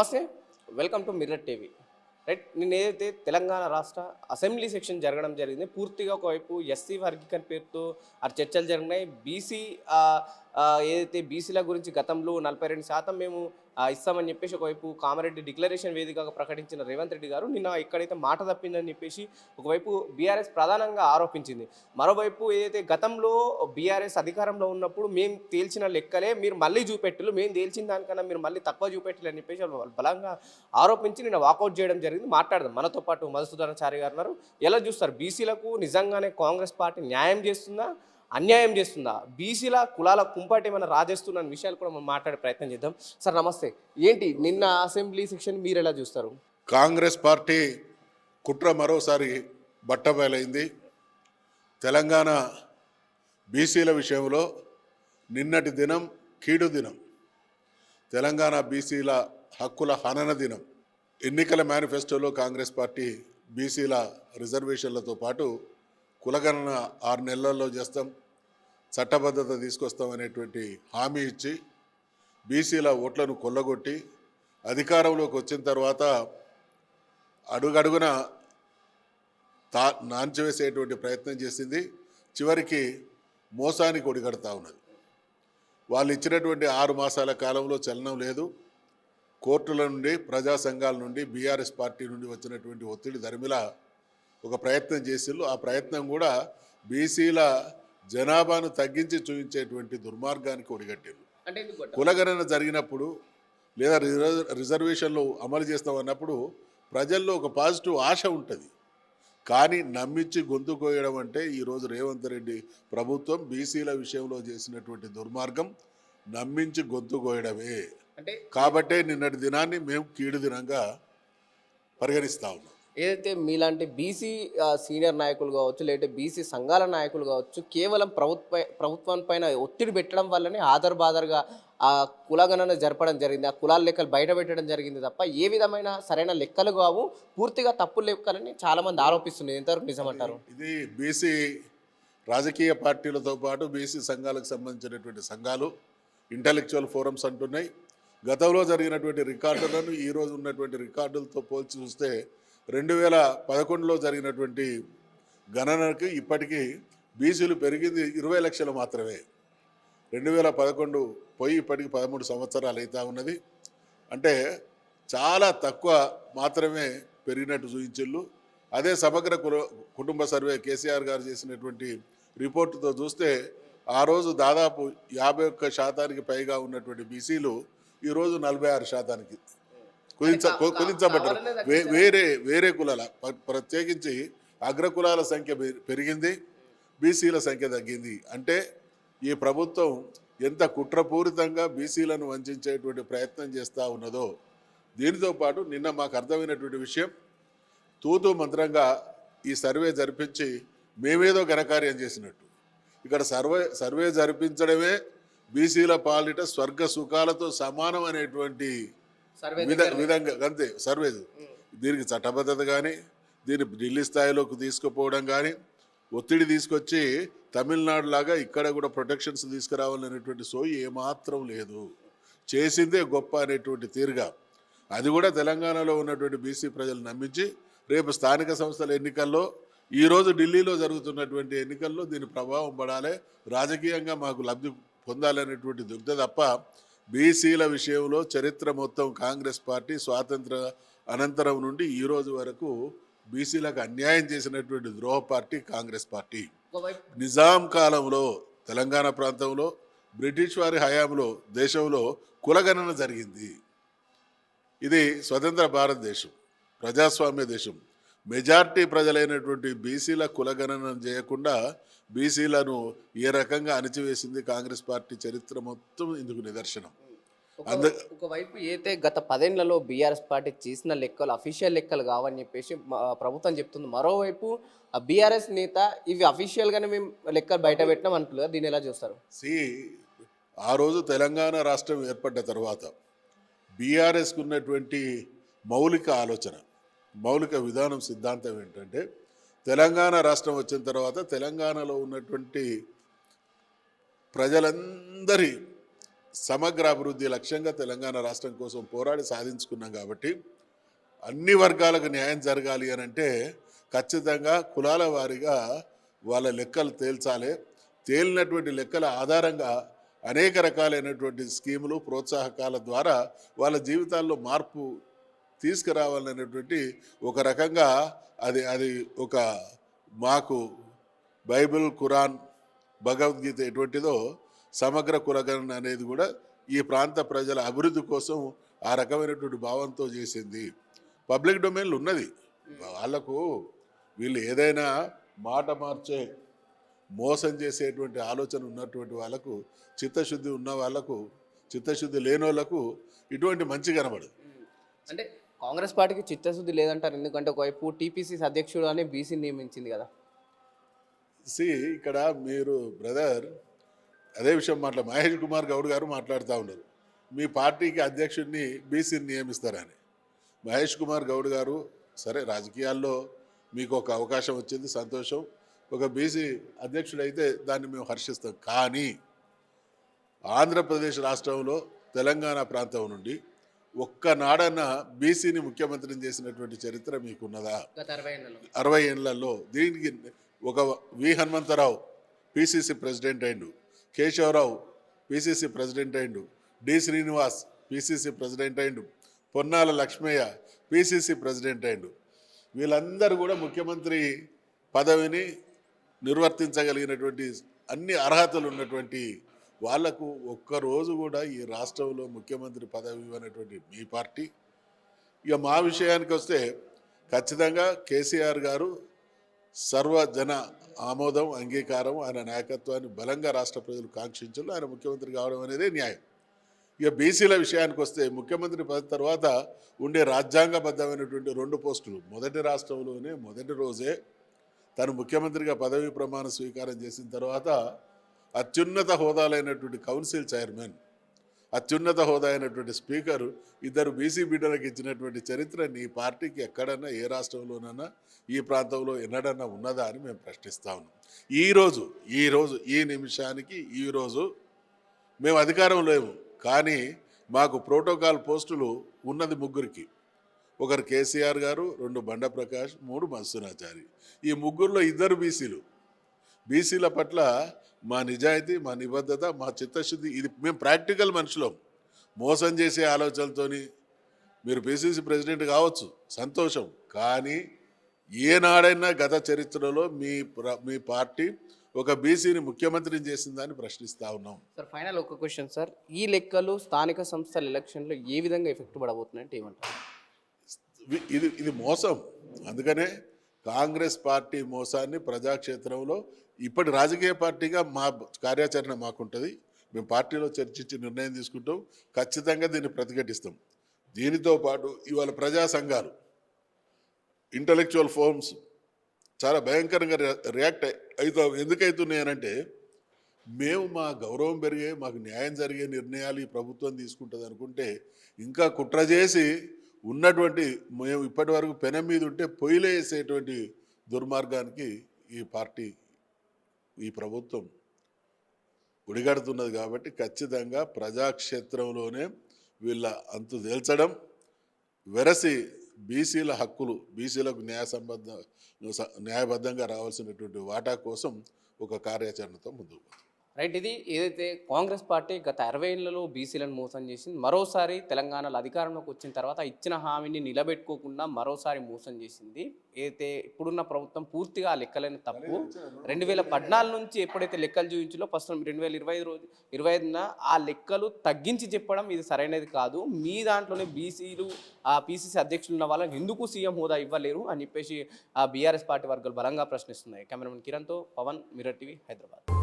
నమస్తే welcome to mirror TV. Right నేను ఏదైతే తెలంగాణ రాష్ట్ర అసెంబ్లీ సెక్షన్ జరగడం జరిగింది పూర్తిగా ఒకవైపు ఎస్సీ వర్గీకరణ పేరుతో ఆ చర్చలు జరిగినాయి. బీసీ ఏదైతే బీసీల గురించి గతంలో నలభై రెండు శాతం మేము ఇస్తామని చెప్పేసి ఒకవైపు కామారెడ్డి డిక్లరేషన్ వేదికగా ప్రకటించిన రేవంత్ రెడ్డి గారు నిన్న ఇక్కడైతే మాట తప్పిందని చెప్పేసి ఒకవైపు బీఆర్ఎస్ ప్రధానంగా ఆరోపించింది. మరోవైపు ఏదైతే గతంలో బీఆర్ఎస్ అధికారంలో ఉన్నప్పుడు మేము తేల్చిన లెక్కలే మీరు మళ్ళీ చూపెట్టలు మేము తేల్చిన దానికన్నా మీరు మళ్ళీ తక్కువ చూపెట్టలు అని చెప్పేసి వాళ్ళు బలంగా ఆరోపించి నిన్న వాకౌట్ చేయడం జరిగింది. మాట్లాడదాం. మనతో పాటు మధుసూదనాచారి గారు ఉన్నారు. ఎలా చూస్తారు? బీసీలకు నిజంగానే కాంగ్రెస్ పార్టీ న్యాయం చేస్తుందా? అన్యాయం చేస్తుందా? బీసీల కులాల కుంపాటి ఏమైనా రాజేస్తున్న విషయాలు కూడా మనం మాట్లాడే ప్రయత్నం చేద్దాం. సార్ నమస్తే. ఏంటి? నిన్న అసెంబ్లీ సెక్షన్ మీరు ఎలా చూస్తారు? కాంగ్రెస్ పార్టీ కుట్ర మరోసారి బట్టబయలైంది. తెలంగాణ బీసీల విషయంలో నిన్నటి దినం కీడు దినం. తెలంగాణ బీసీల హక్కుల హనన దినం. ఎన్నికల మేనిఫెస్టోలో కాంగ్రెస్ పార్టీ బీసీల రిజర్వేషన్లతో పాటు కులగణన ఆరు నెలల్లో చేస్తాం చట్టబద్ధత తీసుకొస్తాం అనేటువంటి హామీ ఇచ్చి బీసీల ఓట్లను కొల్లగొట్టి అధికారంలోకి వచ్చిన తర్వాత అడుగడుగున తా నాంచివేసేటువంటి ప్రయత్నం చేసింది. చివరికి మోసానికి ఒడిగడతా ఉన్నది. వాళ్ళు ఇచ్చినటువంటి ఆరు మాసాల కాలంలో చలనం లేదు. కోర్టుల నుండి ప్రజా సంఘాల నుండి బీఆర్ఎస్ పార్టీ నుండి వచ్చినటువంటి ఒత్తిడి ధర్మిల ఒక ప్రయత్నం చేసిళ్ళు. ఆ ప్రయత్నం కూడా బీసీల జనాభాను తగ్గించి చూపించేటువంటి దుర్మార్గానికి కొట్టారు? కులగణన జరిగినప్పుడు లేదా రిజర్వ్ రిజర్వేషన్లు అమలు చేస్తామన్నప్పుడు ప్రజల్లో ఒక పాజిటివ్ ఆశ ఉంటుంది. కానీ నమ్మించి గొంతు కోయడం అంటే ఈరోజు రేవంత్ రెడ్డి ప్రభుత్వం బీసీల విషయంలో చేసినటువంటి దుర్మార్గం నమ్మించి గొంతు కోయడమే. కాబట్టే నిన్నటి దినాన్ని మేము కీడు దినంగా పరిగణిస్తా ఉన్నాం. ఏదైతే మీలాంటి బీసీ సీనియర్ నాయకులు కావచ్చు లేదంటే బీసీ సంఘాల నాయకులు కావచ్చు కేవలం ప్రభుత్వ ప్రభుత్వం పైన ఒత్తిడి పెట్టడం వల్లనే ఆధార్ బాదర్గా ఆ కులగణన జరపడం జరిగింది. ఆ కులాల లెక్కలు బయట పెట్టడం జరిగింది తప్ప ఏ విధమైన సరైన లెక్కలు కావు. పూర్తిగా తప్పు లెక్కలని చాలామంది ఆరోపిస్తున్నారు. ఎంతవరకు నిజమంటారు? ఇది బీసీ రాజకీయ పార్టీలతో పాటు బీసీ సంఘాలకు సంబంధించినటువంటి సంఘాలు ఇంటలెక్చువల్ ఫోరమ్స్ అంటున్నాయి. గతంలో జరిగినటువంటి రికార్డులను ఈరోజు ఉన్నటువంటి రికార్డులతో పోల్చి చూస్తే రెండు వేల పదకొండులో జరిగినటువంటి గణనకి ఇప్పటికీ బీసీలు పెరిగింది ఇరవై లక్షలు మాత్రమే. రెండు వేల పదకొండు పోయి ఇప్పటికి పదమూడు సంవత్సరాలు అవుతా ఉన్నది. అంటే చాలా తక్కువ మాత్రమే పెరిగినట్టు చూపించిళ్ళు. అదే సమగ్ర కుటుంబ సర్వే కేసీఆర్ గారు చేసినటువంటి రిపోర్టుతో చూస్తే ఆ రోజు దాదాపు యాభై ఒక్క శాతానికి పైగా ఉన్నటువంటి బీసీలు ఈరోజు నలభై ఆరు శాతానికి కుదించ కుదించబడ్డారు. వేరే వేరే కులాల ప్ర- ప్రత్యేకించి అగ్రకులాల సంఖ్య పెరి- పెరిగింది బీసీల సంఖ్య తగ్గింది. అంటే ఈ ప్రభుత్వం ఎంత కుట్రపూరితంగా బీసీలను వంచేటువంటి ప్రయత్నం చేస్తూ ఉన్నదో దీనితో పాటు నిన్న మాకు అర్థమైనటువంటి విషయం తూతూ మంత్రంగా ఈ సర్వే జరిపించి మేమేదో ఘనకార్యం చేసినట్టు. ఇక్కడ సర్వే సర్వే జరిపించడమే బీసీల పాలిట స్వర్గ సుఖాలతో సమానం అనేటువంటి విధంగా అంతే సర్వే. దీనికి చట్టబద్ధత కానీ దీన్ని ఢిల్లీ స్థాయిలోకి తీసుకుపోవడం కానీ ఒత్తిడి తీసుకొచ్చి తమిళనాడు లాగా ఇక్కడ కూడా ప్రొటెక్షన్స్ తీసుకురావాలనేటువంటి సోయి ఏమాత్రం లేదు. చేసిందే గొప్ప అనేటువంటి తీరుగా. అది కూడా తెలంగాణలో ఉన్నటువంటి బీసీ ప్రజలు నమ్మించి రేపు స్థానిక సంస్థల ఎన్నికల్లో ఈరోజు ఢిల్లీలో జరుగుతున్నటువంటి ఎన్నికల్లో దీని ప్రభావం పడాలి. రాజకీయంగా మాకు లబ్ధి పొందాలనేటువంటి దుగ్ధ తప్ప బీసీల విషయంలో చరిత్ర మొత్తం కాంగ్రెస్ పార్టీ స్వాతంత్ర అనంతరం నుండి ఈ రోజు వరకు బీసీలకు అన్యాయం చేసినటువంటి ద్రోహ పార్టీ కాంగ్రెస్ పార్టీ. నిజాం కాలంలో తెలంగాణ ప్రాంతంలో బ్రిటిష్ వారి హయాంలో దేశంలో కులగణన జరిగింది. ఇది స్వతంత్ర భారతదేశం ప్రజాస్వామ్య దేశం. మెజార్టీ ప్రజలైనటువంటి బీసీల కులగణన చేయకుండా బీసీలను ఏ రకంగా అణిచివేసింది కాంగ్రెస్ పార్టీ చరిత్ర మొత్తం ఇందుకు నిదర్శనం. అంద- ఒకవైపు అయితే గత పదేళ్ళలో బీఆర్ఎస్ పార్టీ చేసిన లెక్కలు అఫీషియల్ లెక్కలు కావని చెప్పేసి ప్రభుత్వం చెప్తుంది. మరోవైపు ఆ బీఆర్ఎస్ నేత ఇవి అఫీషియల్గానే మేము లెక్కలు బయట పెట్టినాం అంటున్నారు. దీన్ని ఎలా చూస్తారు? సి ఆ రోజు తెలంగాణ రాష్ట్రం ఏర్పడ్డ తర్వాత బీఆర్ఎస్కు ఉన్నటువంటి మౌలిక ఆలోచన మౌలిక విధానం సిద్ధాంతం ఏంటంటే తెలంగాణ రాష్ట్రం వచ్చిన తర్వాత తెలంగాణలో ఉన్నటువంటి ప్రజలందరి సమగ్ర అభివృద్ధి లక్ష్యంగా తెలంగాణ రాష్ట్రం కోసం పోరాడి సాధించుకున్నాం కాబట్టి అన్ని వర్గాలకు న్యాయం జరగాలి అని అంటే ఖచ్చితంగా కులాల వారీగా వాళ్ళ లెక్కలు తేల్చాలి. తేలినటువంటి లెక్కల ఆధారంగా అనేక రకాలైనటువంటి స్కీములు ప్రోత్సాహకాల ద్వారా వాళ్ళ జీవితాల్లో మార్పు తీసుకురావాలనేటువంటి ఒక రకంగా అది అది ఒక మాకు బైబిల్ ఖురాన్ భగవద్గీత ఎటువంటిదో సమగ్ర కులగణన అనేది కూడా ఈ ప్రాంత ప్రజల అభివృద్ధి కోసం ఆ రకమైనటువంటి భావంతో చేసింది. పబ్లిక్ డొమైన్లు ఉన్నది. వాళ్ళకు వీళ్ళు ఏదైనా మాట మార్చే మోసం చేసేటువంటి ఆలోచన ఉన్నటువంటి వాళ్ళకు చిత్తశుద్ధి ఉన్న వాళ్ళకు చిత్తశుద్ధి లేని వాళ్ళకు ఇటువంటి మంచి కనబడదు. అంటే కాంగ్రెస్ పార్టీకి చిత్తశుద్ధి లేదంటారు. ఎందుకంటే ఒకవైపు టీపీసీసీ అధ్యక్షుడు అని బీసీ నియమించింది కదా. సి ఇక్కడ మీరు బ్రదర్ అదే విషయం మాట్లా మహేష్ కుమార్ గౌడ్ గారు మాట్లాడుతూ ఉన్నారు. మీ పార్టీకి అధ్యక్షుడిని బీసీని నియమిస్తారని. మహేష్ కుమార్ గౌడ్ గారు సరే రాజకీయాల్లో మీకు ఒక అవకాశం వచ్చింది సంతోషం. ఒక బీసీ అధ్యక్షుడైతే దాన్ని మేము హర్షిస్తాం. కానీ ఆంధ్రప్రదేశ్ రాష్ట్రంలో తెలంగాణ ప్రాంతం నుండి ఒక్కనాడన్న బీసీని ముఖ్యమంత్రిని చేసినటువంటి చరిత్ర మీకున్నదా? గత అరవై ఏళ్ళలో. అరవై ఏళ్ళలో దీనికి ఒక వి హనుమంతరావు పిసిసి ప్రెసిడెంట్ అయిండు కేశవరావు పిసిసి ప్రెసిడెంట్ అయిండు డి శ్రీనివాస్ పిసిసి ప్రెసిడెంట్ అయిండు పొన్నాల లక్ష్మయ్య పిసిసి ప్రెసిడెంట్ అయిండు. వీళ్ళందరూ కూడా ముఖ్యమంత్రి పదవిని నిర్వర్తించగలిగినటువంటి అన్ని అర్హతలు ఉన్నటువంటి వాళ్ళకు ఒక్కరోజు కూడా ఈ రాష్ట్రంలో ముఖ్యమంత్రి పదవి ఇవ్వనటువంటి మీ పార్టీ. ఇక మా విషయానికి వస్తే ఖచ్చితంగా కేసీఆర్ గారు సర్వజన ఆమోదం అంగీకారం ఆయన నాయకత్వాన్ని బలంగా రాష్ట్ర ప్రజలు కాంక్షించారు ఆయన ముఖ్యమంత్రి కావడం అనేదే న్యాయం. ఇక బీసీల విషయానికి వస్తే ముఖ్యమంత్రి పదవి తర్వాత ఉండే రాజ్యాంగబద్ధమైనటువంటి రెండు పోస్టులు మొదటి రాష్ట్రంలోనే మొదటి రోజే తను ముఖ్యమంత్రిగా పదవీ ప్రమాణ స్వీకారం చేసిన తర్వాత అత్యున్నత హోదాలైనటువంటి కౌన్సిల్ చైర్మన్ అత్యున్నత హోదా అయినటువంటి స్పీకరు ఇద్దరు బీసీ బిడ్డలకు ఇచ్చినటువంటి చరిత్ర నీ పార్టీకి ఎక్కడన్నా ఏ రాష్ట్రంలోనన్నా ఈ ప్రాంతంలో ఎన్నడన్నా ఉన్నదా అని మేము ప్రశ్నిస్తా ఉన్నాం. ఈరోజు ఈరోజు ఈ నిమిషానికి ఈరోజు మేము అధికారం లేము. కానీ మాకు ప్రోటోకాల్ పోస్టులు ఉన్నది ముగ్గురికి. ఒకరు కేసీఆర్ గారు రెండు బండ ప్రకాష్ మూడు మత్స్యనాచారి ఈ ముగ్గురులో ఇద్దరు బీసీలు. బీసీల పట్ల మా నిజాయితీ మా నిబద్ధత మా చిత్తశుద్ధి ఇది మేము ప్రాక్టికల్ మనుషులం. మోసం చేసే ఆలోచనలతోని మీరు బీసీసీ ప్రెసిడెంట్ కావచ్చు సంతోషం. కానీ ఏనాడైనా గత చరిత్రలో మీ ప్ర- మీ పార్టీ ఒక బీసీని ముఖ్యమంత్రిని చేసిందని ప్రశ్నిస్తా ఉన్నాం. సార్ ఫైనల్ ఒక క్వశ్చన్ సార్. ఈ లెక్కలు స్థానిక సంస్థల ఎలక్షన్లో ఏ విధంగా ఎఫెక్ట్ పడబోతున్నాయంటే ఏమంటారు? ఇది ఇది మోసం. అందుకనే కాంగ్రెస్ పార్టీ మోసాన్ని ప్రజాక్షేత్రంలో ఇప్పటి రాజకీయ పార్టీగా మా కార్యాచరణ మాకుంటుంది. మేము పార్టీలో చర్చించి నిర్ణయం తీసుకుంటాం. ఖచ్చితంగా దీన్ని ప్రతిఘటిస్తాం. దీనితో పాటు ఇవాళ ప్రజా సంఘాలు ఇంటలెక్చువల్ ఫోర్మ్స్ చాలా భయంకరంగా రి- రియాక్ట్ అవుతా ఎందుకైతున్నాయనంటే మేము మా గౌరవం పెరిగే మాకు న్యాయం జరిగే నిర్ణయాలు ఈ ప్రభుత్వం తీసుకుంటుంది అనుకుంటే ఇంకా కుట్ర చేసి ఉన్నటువంటి మేము ఇప్పటి వరకు పెనం మీద ఉంటే పొయ్యిలో వేసేటువంటి దుర్మార్గానికి ఈ పార్టీ ఈ ప్రభుత్వం ఉడిగడుతున్నది కాబట్టి ఖచ్చితంగా ప్రజాక్షేత్రంలోనే వీళ్ళ అంతు తేల్చడం వెరసి బీసీల హక్కులు బీసీలకు న్యాయ సంబద్ధ న్యాయబద్ధంగా రావాల్సినటువంటి వాటా కోసం ఒక కార్యాచరణతో ముందుకు రైట్ ఇది ఏదైతే కాంగ్రెస్ పార్టీ గత అరవై ఏళ్ళలో బీసీలను మోసం చేసింది మరోసారి తెలంగాణలో అధికారంలోకి వచ్చిన తర్వాత ఇచ్చిన హామీని నిలబెట్టుకోకుండా మరోసారి మోసం చేసింది. ఏదైతే ఇప్పుడున్న ప్రభుత్వం పూర్తిగా ఆ లెక్కలేని తప్పు. రెండు వేల పద్నాలుగు నుంచి ఎప్పుడైతే లెక్కలు చూపించాలో ప్రస్తుతం రెండు వేల ఇరవై రోజు ఇరవై ఐదున ఆ లెక్కలు తగ్గించి చెప్పడం ఇది సరైనది కాదు. మీ దాంట్లోనే బీసీలు ఆ పీసీసీ అధ్యక్షులు ఉన్న వాళ్ళని ఎందుకు సీఎం హోదా ఇవ్వలేరు అని చెప్పేసి ఆ బీఆర్ఎస్ పార్టీ వర్గాలు బలంగా ప్రశ్నిస్తున్నాయి. కెమెరామెన్ కిరణ్తో పవన్ మిర్రర్ టీవీ హైదరాబాద్.